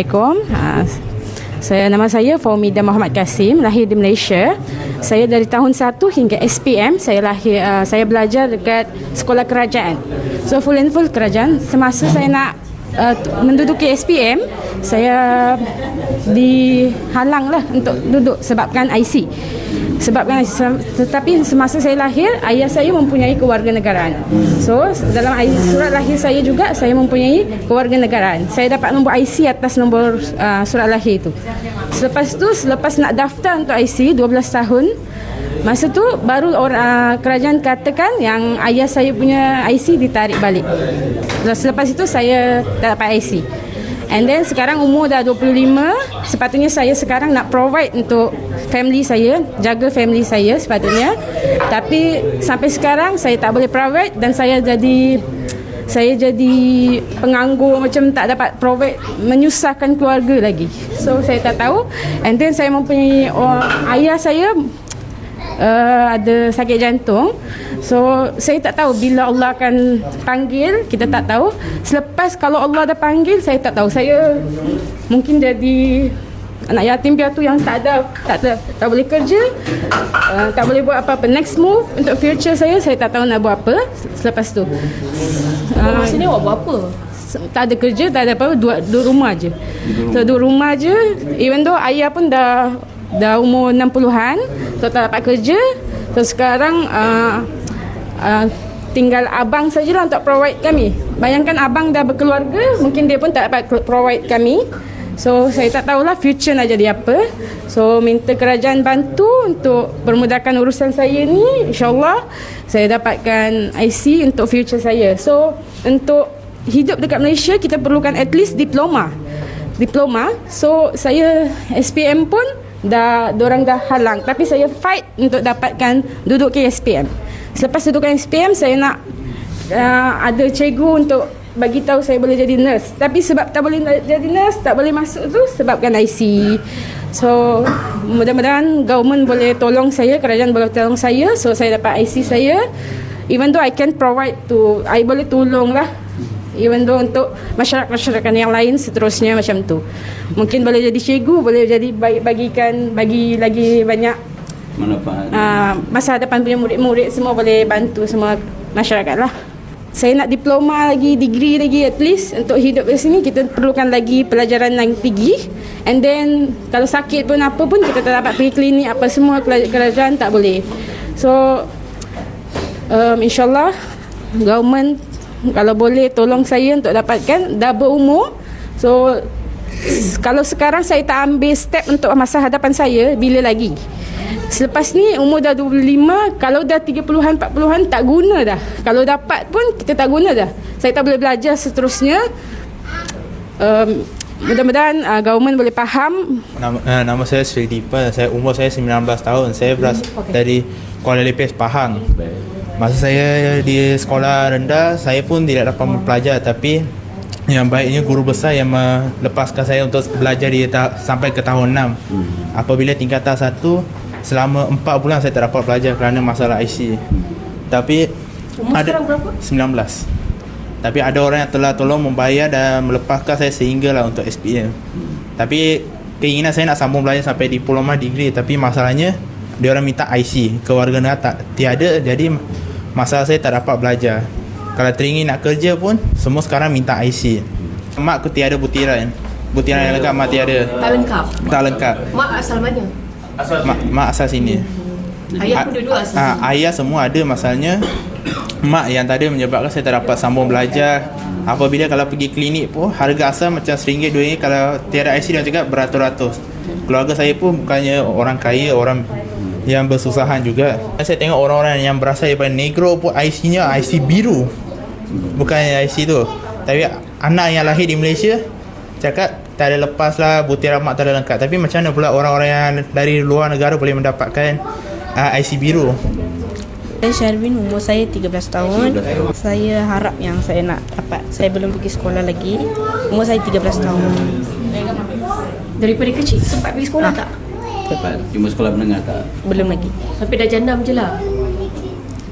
Assalamualaikum. Ha, saya nama saya Faumida Muhammad Kasim, lahir di Malaysia. Saya dari tahun 1 hingga SPM saya lahir uh, saya belajar dekat sekolah kerajaan. So full and full kerajaan. Semasa saya nak uh, menduduki SPM, saya dihalang lah untuk duduk sebabkan IC. Sebabkan se- tetapi semasa saya lahir, ayah saya mempunyai kewarganegaraan. So dalam surat lahir saya juga saya mempunyai kewarganegaraan. Saya dapat nombor IC atas nombor uh, surat lahir itu. Selepas tu selepas nak daftar untuk IC 12 tahun, masa tu baru orang uh, kerajaan katakan yang ayah saya punya IC ditarik balik. Selepas itu saya tak dapat IC. And then sekarang umur dah 25 Sepatutnya saya sekarang nak provide untuk family saya Jaga family saya sepatutnya Tapi sampai sekarang saya tak boleh provide Dan saya jadi saya jadi penganggur macam tak dapat provide menyusahkan keluarga lagi so saya tak tahu and then saya mempunyai oh, ayah saya uh, ada sakit jantung. So saya tak tahu bila Allah akan panggil kita tak tahu. Selepas kalau Allah dah panggil saya tak tahu. Saya mungkin jadi anak yatim piatu yang tak ada tak ada, tak boleh kerja uh, tak boleh buat apa-apa. Next move untuk future saya saya tak tahu nak buat apa selepas tu. Masa ni awak buat apa? tak ada kerja tak ada apa dua dua rumah je. So dua rumah je. Even though ayah pun dah dah umur 60-an so tak dapat kerja. So sekarang uh, uh, tinggal abang sajalah untuk provide kami. Bayangkan abang dah berkeluarga mungkin dia pun tak dapat provide kami. So saya tak tahulah future nak jadi apa. So minta kerajaan bantu untuk permudahkan urusan saya ni. InsyaAllah saya dapatkan IC untuk future saya. So untuk hidup dekat Malaysia kita perlukan at least diploma. Diploma. So saya SPM pun dah orang dah halang. Tapi saya fight untuk dapatkan duduk ke SPM Selepas duduk ke SPM saya nak uh, ada cikgu untuk bagi tahu saya boleh jadi nurse. Tapi sebab tak boleh jadi nurse tak boleh masuk tu sebabkan IC so mudah-mudahan government boleh tolong saya kerajaan boleh tolong saya. So saya dapat IC saya. Even though I can provide to I boleh tolong lah even though untuk masyarakat-masyarakat yang lain seterusnya macam tu mungkin boleh jadi cikgu boleh jadi bagi- bagikan bagi lagi banyak manfaat uh, masa hadapan punya murid-murid semua boleh bantu semua masyarakat lah. Saya nak diploma lagi, degree lagi at least untuk hidup di sini kita perlukan lagi pelajaran yang tinggi and then kalau sakit pun apa pun kita tak dapat pergi klinik apa semua keraj- kerajaan tak boleh. So um, insyaAllah government kalau boleh tolong saya untuk dapatkan dah berumur so kalau sekarang saya tak ambil step untuk masa hadapan saya bila lagi? Selepas ni umur dah 25 Kalau dah 30-an 40-an tak guna dah. Kalau dapat pun kita tak guna dah. Saya tak boleh belajar seterusnya. Um, Mudah-mudahan uh, government boleh faham. Nama, uh, nama saya Sri Dipa, saya umur saya 19 tahun. Saya berasal okay. dari Kuala Lumpur, Pahang. Masa saya di sekolah rendah, saya pun tidak dapat belajar tapi yang baiknya guru besar yang melepaskan saya untuk belajar di ta- sampai ke tahun 6. Apabila tingkatan 1 selama 4 bulan saya tak dapat belajar kerana masalah IC. Tapi Umur sekarang berapa? 19. Tapi ada orang yang telah tolong membayar dan melepaskan saya sehinggalah untuk SPM. Tapi keinginan saya nak sambung belajar sampai diploma degree tapi masalahnya dia orang minta IC kewarganegaraan tak tiada jadi masalah saya tak dapat belajar. Kalau teringin nak kerja pun semua sekarang minta IC. Mak aku tiada butiran. Butiran yang lengkap mak tiada. Tak lengkap. Tak lengkap. Mak asal mana? Mak, mak asal sini. Ayah pun dua-dua asal Ah, sini. ayah semua ada masalahnya mak yang tadi menyebabkan saya tak dapat sambung belajar apabila kalau pergi klinik pun harga asal macam RM1 RM2 kalau tiada IC dia cakap beratus-ratus keluarga saya pun bukannya orang kaya orang yang bersusahan juga saya tengok orang-orang yang berasal daripada negro pun IC-nya IC biru bukan IC tu tapi anak yang lahir di Malaysia cakap tak ada lepas lah butiran mak tak ada lengkap tapi macam mana pula orang-orang yang dari luar negara boleh mendapatkan uh, IC biru Saya Sharwin, umur saya 13 tahun. Saya harap yang saya nak dapat. Saya belum pergi sekolah lagi. Umur saya 13 tahun. Daripada kecil sempat pergi sekolah tak? Tepat. Cuma sekolah menengah tak? Belum lagi. Sampai dah jenam je lah.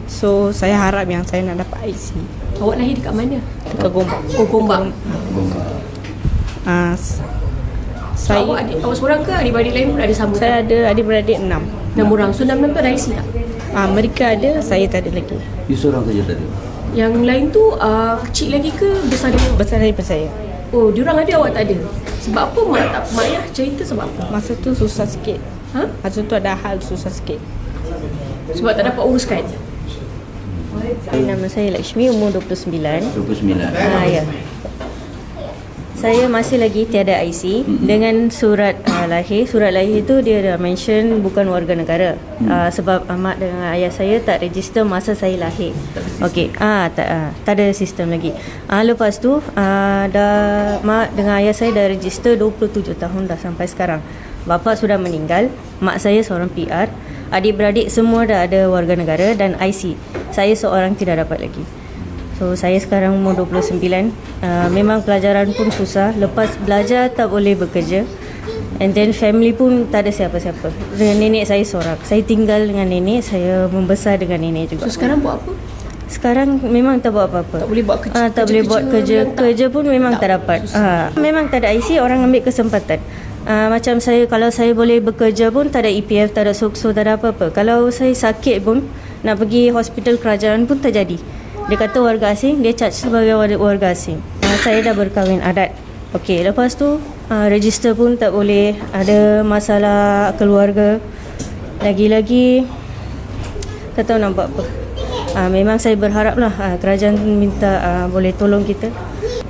So, saya harap yang saya nak dapat IC. Awak lahir dekat mana? Dekat Gombak. Oh, Gombak. Uh, So, Saya- awak, adik, awak seorang ke adik-beradik lain pun ada sama? Saya ada adik-beradik enam. Enam orang. So, enam-enam tu ada IC tak? Ah, mereka ada, saya tak ada lagi. You seorang kerja tadi? Yang lain tu uh, kecil lagi ke besar lagi? Besar daripada saya. Oh, diorang ada awak tak ada? Sebab apa mak tak mak ayah cerita sebab apa? Masa tu susah sikit. Ha? Masa tu ada hal susah sikit. Sebab tak dapat uruskan. Nama saya Lakshmi, umur 29. 29. Ah, ya. Saya masih lagi tiada IC dengan surat uh, lahir. Surat lahir itu dia dah mention bukan warga negara. Uh, sebab mak dengan ayah saya tak register masa saya lahir. Okey, ah tak ah, tak ada sistem lagi. Ah lepas tu ah dah mak dengan ayah saya dah register 27 tahun dah sampai sekarang. Bapa sudah meninggal, mak saya seorang PR, adik-beradik semua dah ada warga negara dan IC. Saya seorang tidak dapat lagi. So saya sekarang umur 29 uh, Memang pelajaran pun susah. Lepas belajar tak boleh bekerja. And then family pun tak ada siapa-siapa. Dengan nenek saya seorang. Saya tinggal dengan nenek Saya membesar dengan nenek juga. So, sekarang buat apa? Sekarang memang tak buat apa-apa. Tak boleh buat kerja- ah, Tak boleh buat kerja. kerja-kerja tak- Kerja pun memang tak- tak, dapat. ah, Memang tak ada IC Orang ambil kesempatan. Ah, macam saya kalau saya boleh bekerja pun tak ada EPF tak ada sokso tak ada apa-apa. Kalau saya sakit pun nak pergi hospital kerajaan pun tak jadi dia kata warga asing dia charge sebagai warga, asing Ah, saya dah berkahwin adat Okey, lepas tu uh, register pun tak boleh ada masalah keluarga lagi-lagi tak tahu nak buat apa. Uh, memang saya berharap lah uh, kerajaan minta uh, boleh tolong kita.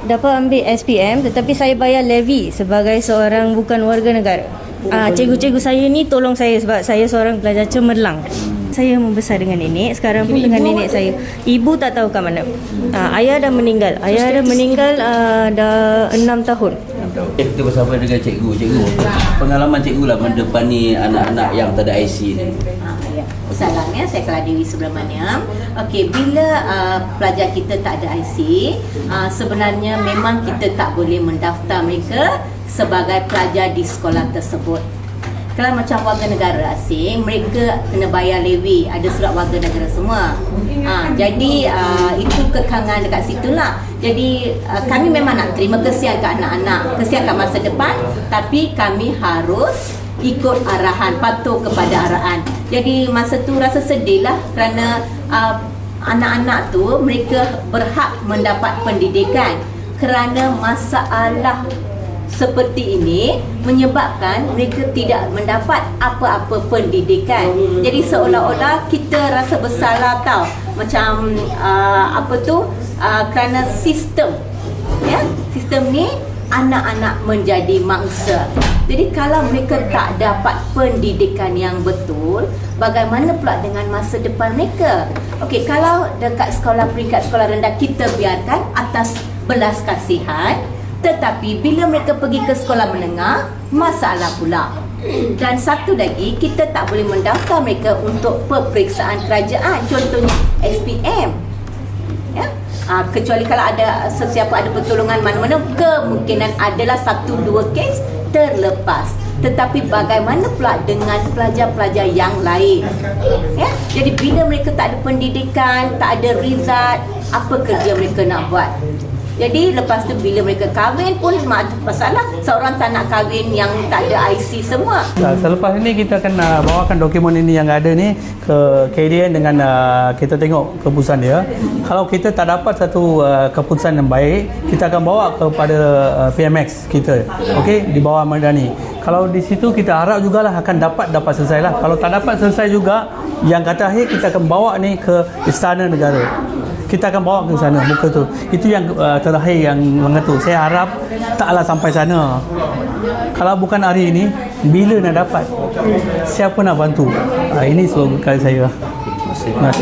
Dapat ambil SPM tetapi saya bayar levy sebagai seorang bukan warga negara. Ah, cikgu-cikgu saya ni tolong saya sebab saya seorang pelajar cemerlang. Saya membesar dengan nenek, sekarang pun dengan nenek saya. Ibu tak tahu kat mana. Ah, ayah dah meninggal. Ayah dah meninggal ah, dah enam tahun. Eh, kita bersama dengan cikgu. Cikgu, pengalaman cikgu lah mendepani anak-anak yang tak ada IC ni. Ah, ya. Saya Kala Dewi Subramaniam. Okey, bila uh, pelajar kita tak ada IC, uh, sebenarnya memang kita tak boleh mendaftar mereka sebagai pelajar di sekolah tersebut. Kalau macam warga negara asing, mereka kena bayar levy, ada surat warga negara semua. Ha, jadi uh, itu kekangan dekat situ lah. Jadi uh, kami memang nak terima kesian kat anak-anak, kesian kat masa depan, tapi kami harus ikut arahan, patuh kepada arahan. Jadi masa tu rasa sedih lah kerana uh, anak-anak tu mereka berhak mendapat pendidikan kerana masalah seperti ini menyebabkan mereka tidak mendapat apa-apa pendidikan. Jadi seolah-olah kita rasa bersalah tau. Macam uh, apa tu uh, kerana sistem ya, sistem ni anak-anak menjadi mangsa. Jadi kalau mereka tak dapat pendidikan yang betul, bagaimana pula dengan masa depan mereka? Okey, kalau dekat sekolah peringkat sekolah rendah kita biarkan atas belas kasihan, tetapi bila mereka pergi ke sekolah menengah, masalah pula. Dan satu lagi, kita tak boleh mendaftar mereka untuk peperiksaan kerajaan. Contohnya SPM. Ya? Ha, kecuali kalau ada sesiapa ada pertolongan mana-mana, kemungkinan adalah satu dua kes terlepas. Tetapi bagaimana pula dengan pelajar-pelajar yang lain? Ya? Jadi bila mereka tak ada pendidikan, tak ada result, apa kerja mereka nak buat? Jadi lepas tu bila mereka kahwin pun ma- masalah seorang tak nak kahwin yang tak ada IC semua. Selepas ini kita akan uh, bawakan dokumen ini yang ada ni ke KDN dengan uh, kita tengok keputusan dia. Kalau kita tak dapat satu uh, keputusan yang baik, kita akan bawa kepada uh, PMX kita. Okey, di bawah Madani. Kalau di situ kita harap jugalah akan dapat dapat selesai lah. Kalau tak dapat selesai juga, yang kata akhir kita akan bawa ni ke Istana Negara. Kita akan bawa ke sana muka tu. Itu yang uh, terakhir yang mengetuk. Saya harap taklah sampai sana. Kalau bukan hari ini, bila nak dapat? Siapa nak bantu? Uh, ini slogan saya. Terima kasih.